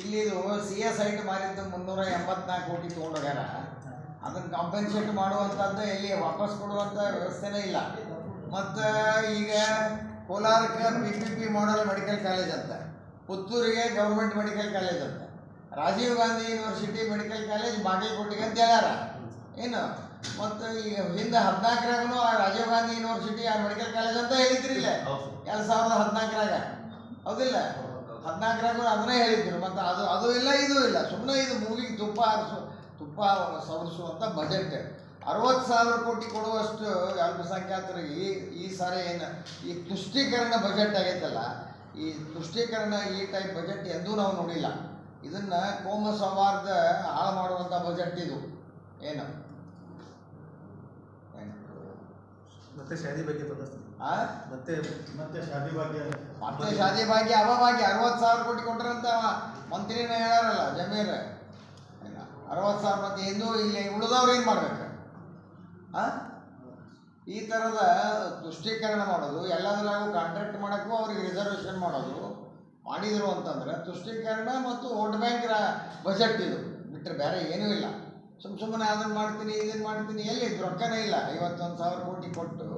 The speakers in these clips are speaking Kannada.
ಇಲ್ಲಿ ಇದು ಸಿ ಎಸ್ ಐಟ್ ಮಾರಿದ್ದು ಮುನ್ನೂರ ಎಂಬತ್ನಾಲ್ಕು ಕೋಟಿ ತೊಗೊಂಡೋಗ್ಯಾರ. ಅದನ್ನು ಕಾಂಪೆನ್ಸೇಟ್ ಮಾಡುವಂಥದ್ದು ಇಲ್ಲಿ ವಾಪಸ್ ಕೊಡುವಂಥ ವ್ಯವಸ್ಥೆನೇ ಇಲ್ಲ. ಮತ್ತು ಈಗ ಕೋಲಾರಕ್ಕೆ P P P model medical college ಅಂತ ಪುತ್ತೂರಿಗೆ ಗೌರ್ಮೆಂಟ್ ಮೆಡಿಕಲ್ ಕಾಲೇಜ್ ಅಂತ Rajiv Gandhi university medical college ಬಾಗಲಕೋಟೆಗೆ ಅಂತ ಹೇಳ್ಯಾರ. ಏನು? ಮತ್ತು ಈಗ ಹಿಂದೆ ಹದಿನಾಲ್ಕರಾಗೂ ರಾಜೀವ್ ಗಾಂಧಿ ಯೂನಿವರ್ಸಿಟಿ ಆ ಮೆಡಿಕಲ್ ಕಾಲೇಜ್ ಅಂತ ಹೇಳಿದ್ರಿ ಇಲ್ಲೇ. ಎರಡು ಸಾವಿರದ ಹದಿನಾಲ್ಕರಾಗ. ಹೌದಿಲ್ಲ? ಹದಿನಾಲ್ಕರಾಗೂ ಅದನ್ನೇ ಹೇಳಿದ್ರು. ಮತ್ತು ಅದು ಅದು ಇಲ್ಲ, ಇದು ಇಲ್ಲ. ಸುಮ್ಮನೆ ಇದು ಮೂಗಿಗೆ ತುಪ್ಪ ಹರಿಸು ತುಪ್ಪ ಸವರಿಸುವಂಥ ಬಜೆಟ್ ಅರವತ್ತು ಸಾವಿರ ಕೋಟಿ ಕೊಡುವಷ್ಟು ಅಲ್ಪಸಂಖ್ಯಾತರಿಗೆ ಈ ಈ ಸಾರಿ ಏನು ಈ ತುಷ್ಟೀಕರಣ ಬಜೆಟ್ ಆಗೈತಲ್ಲ, ಈ ತುಷ್ಟೀಕರಣ ಈ ಟೈಪ್ ಬಜೆಟ್ ಎಂದೂ ನಾವು ನೋಡಿಲ್ಲ. ಇದನ್ನು ಕೋಮ ಸೌಹಾರ್ದ ಹಾಳು ಮಾಡುವಂಥ ಬಜೆಟ್ ಇದು. ಏನು? ಮತ್ತೆ ಶಾದಿ ಬಗ್ಗೆ ತೋರಿಸ್ತೀನಿ. ಆ? ಮತ್ತೆ ಮತ್ತೆ ಶಾದಿ ಭಾಗ್ಯ. ಮತ್ತೆ ಶಾದಿ ಭಾಗ್ಯ ಅವ ಭಾಗ್ಯ. ಅರವತ್ತು ಸಾವಿರ ಕೋಟಿ ಕೊಟ್ಟರಂತ ಅವ. ಮಂತ್ರಿನ ಹೇಳಾರಲ್ಲ ಜಮೀರ್. ಅರವತ್ತು ಸಾವಿರ ಮತ್ತೆ ಇನ್ನೂ ಇಲ್ಲಿ ಉಳಿದವ್ರು ಏನು ಮಾಡ್ಬೇಕು? ಆ? ಈ ಥರದ ತುಷ್ಟೀಕರಣ ಮಾಡೋದು ಎಲ್ಲದರಾಗೂ ಕಾಂಟ್ರಾಕ್ಟ್ ಮಾಡೋಕ್ಕೂ ಅವ್ರಿಗೆ ರಿಸರ್ವೇಷನ್ ಮಾಡೋದು ಮಾಡಿದರು ಅಂತಂದ್ರೆ ತುಷ್ಟೀಕರಣ ಮತ್ತು ವೋಟ್ ಬ್ಯಾಂಕ್ ಬಜೆಟ್ ಇದು. ಬಿಟ್ಟರೆ ಬೇರೆ ಏನೂ ಇಲ್ಲ. ಸುಮ್ಮ ಸುಮ್ಮನೆ ಅದನ್ನು ಮಾಡ್ತೀನಿ ಇದನ್ನು ಮಾಡ್ತೀನಿ. ಎಲ್ಲಿ ರೊಕ್ಕನೇ ಇಲ್ಲ. ಐವತ್ತೊಂದು ಸಾವಿರ ಕೋಟಿ ಕೊಟ್ಟು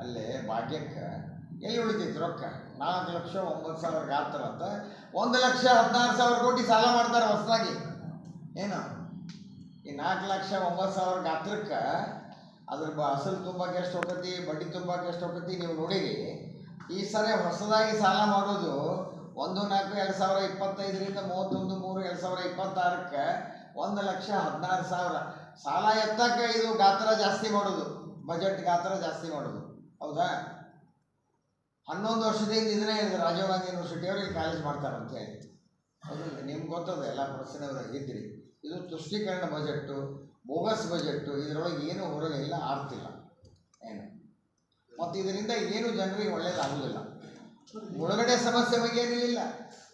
ಅಲ್ಲೇ ಭಾಗ್ಯಕ್ಕೆ ಎಲ್ಲಿ ಉಳಿತೈತಿ ರೊಕ್ಕ? ನಾಲ್ಕು ಲಕ್ಷ ಒಂಬತ್ತು ಸಾವಿರ ಆಗ್ತಾರಂತ ಒಂದು ಲಕ್ಷ ಹದಿನಾರು ಸಾವಿರ ಕೋಟಿ ಸಾಲ ಮಾಡ್ತಾರೆ ಹೊಸದಾಗಿ. ಏನು? ಈ ನಾಲ್ಕು ಲಕ್ಷ ಒಂಬತ್ತು ಸಾವಿರ ಗಾತ್ರಕ್ಕೆ ಅದ್ರ ಬ ಅಸಲು ತುಂಬಕ್ಕೆ ಎಷ್ಟು ಹೋಗತಿ ಬಡ್ಡಿ ತುಂಬಕ್ಕೆ ಎಷ್ಟು ಹೋಗತಿ ನೀವು ನೋಡಿರಿ ಈ ಸರಿ ಹೊಸದಾಗಿ ಸಾಲ ಮಾಡೋದು ಒಂದು ನಾಲ್ಕು ಎರಡು ಸಾವಿರ ಇಪ್ಪತ್ತೈದರಿಂದ ಮೂವತ್ತೊಂದು ಮೂರು ಎರಡು ಸಾವಿರ ಇಪ್ಪತ್ತಾರಕ್ಕೆ ಒಂದು ಲಕ್ಷ ಹದಿನಾರು ಸಾವಿರ. ಸಾಲ ಎತ್ತಕ್ಕೆ ಇದು ಗಾತ್ರ ಜಾಸ್ತಿ ಮಾಡೋದು. ಬಜೆಟ್ ಗಾತ್ರ ಜಾಸ್ತಿ ಮಾಡೋದು. ಹೌದಾ? ಹನ್ನೊಂದು ವರ್ಷದಿಂದ ಇದನ್ನೇ ಹೇಳಿದ್ರು ರಾಜೀವ್ ಗಾಂಧಿ ಇಲ್ಲಿ ಕಾಲೇಜ್ ಮಾಡ್ತಾರೆ ಅಂತ ಹೇಳಿ. ಹೌದಿಲ್ಲ ನಿಮ್ಗೆ ಗೊತ್ತದ ಎಲ್ಲ ಪ್ರಶ್ನೆಯವರು ಇದ್ರಿ ಇದು ತುಷ್ಟೀಕರಣ ಬಜೆಟ್ಟು, ಬೋಗಸ್ ಬಜೆಟ್ಟು, ಇದರೊಳಗೆ ಏನು ಹೊರಗೆ ಇಲ್ಲ, ಆರ್ತಿಲ್ಲ. ಏನು? ಮತ್ತು ಇದರಿಂದ ಏನು ಜನರಿಗೆ ಒಳ್ಳೇದಾಗೋದಿಲ್ಲ. ಮುಳುಗಡೆ ಸಮಸ್ಯೆ ಬಗ್ಗೆ ಏನಿಲ್ಲ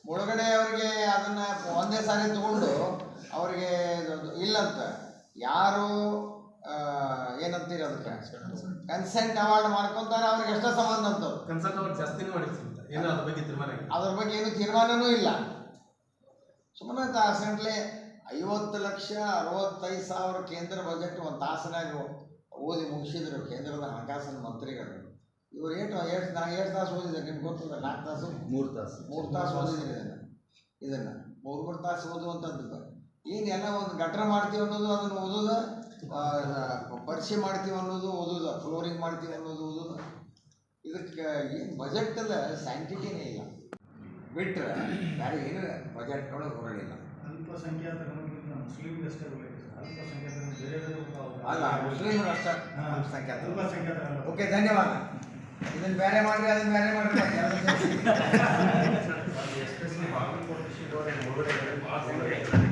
ಮುಳುಗಡೆ ಅವರಿಗೆ ಅದನ್ನು ಒಂದೇ ಸಾರಿ ತಗೊಂಡು ಅವರಿಗೆ ಇಲ್ಲಂತ ಯಾರು ಏನಂತೀರ ಅದಕ್ಕೆ? ಕನ್ಸೆಂಟ್ ಅವಾರ್ಡ್ ಮಾಡ್ಕೊಂತಾರೆ ಅವ್ರಿಗೆ ಎಷ್ಟೋ ಸಂಬಂಧ ಅಂತ ಕನ್ಸೆಂಟ್ ಅವಾರ್ಡ್ ಜಾಸ್ತಿ ಮಾಡಿರ್ತೀನಿ ಅದ್ರ ಬಗ್ಗೆ ತೀರ್ಮಾನ ಆಗಿಲ್ಲ. ಅದ್ರ ಬಗ್ಗೆ ಏನು ತೀರ್ಮಾನನೂ ಇಲ್ಲ. ಸುಮ್ಮನೆ ತಾಸಂಟ್ಲೆ ಐವತ್ತು ಲಕ್ಷ ಅರವತ್ತೈದು ಸಾವಿರ ಕೇಂದ್ರ ಬಜೆಟ್ ಒಂದು ತಾಸನಾಗ ಓದಿ ಮುಗಿಸಿದ್ರು ಕೇಂದ್ರದ ಹಣಕಾಸಿನ ಮಂತ್ರಿಗಳು. ಇವ್ರು ಏಟು ಎಷ್ಟು ನಾ ಎಷ್ಟು ತಾಸು ಓದಿದೆ ನಿಮ್ಗೆ ಗೊತ್ತಿಲ್ಲ ನಾಲ್ಕು ತಾಸು? ಮೂರು ತಾಸು. ಮೂರು ತಾಸು ಓದಿದ್ದೀನಿ ಇದನ್ನು. ಇದನ್ನು. ಮೂರು ಮೂರು ತಾಸು ಓದುವಂಥದ್ದು ಏನು ಎಲ್ಲ ಒಂದು ಗಟ್ರ ಮಾಡ್ತೀವಿ ಅನ್ನೋದು ಅದನ್ನು ಓದೋದು ಪರಿಚಯ ಮಾಡ್ತೀವಿ ಅನ್ನೋದು ಓದೋದು ಫ್ಲೋರಿಂಗ್ ಮಾಡ್ತೀವಿ ಅನ್ನೋದು ಓದೋದು. ಇದಕ್ಕೆ ಏನು ಬಜೆಟ್ ಅಲ್ಲ ಸ್ಯಾಂಟಿಟಿನೇ ಇಲ್ಲ. ಬಿಟ್ಟರೆ ಬೇರೆ ಏನು ಬಜೆಟ್ ಒಳಗೆ ಬೇರೆ ಉಂಟಾವು. ಅಲ್ಲ ಮುಸ್ಲಿಮರು ಅಷ್ಟೇ ಅಲ್ಪಸಂಖ್ಯಾತ ಓಕೆ ಧನ್ಯವಾದ. ಇದನ್ನು ಬೇರೆ ಮಾಡ್ರಿ ಅದನ್ನು ಬೇರೆ ಮಾಡ್ರಿ.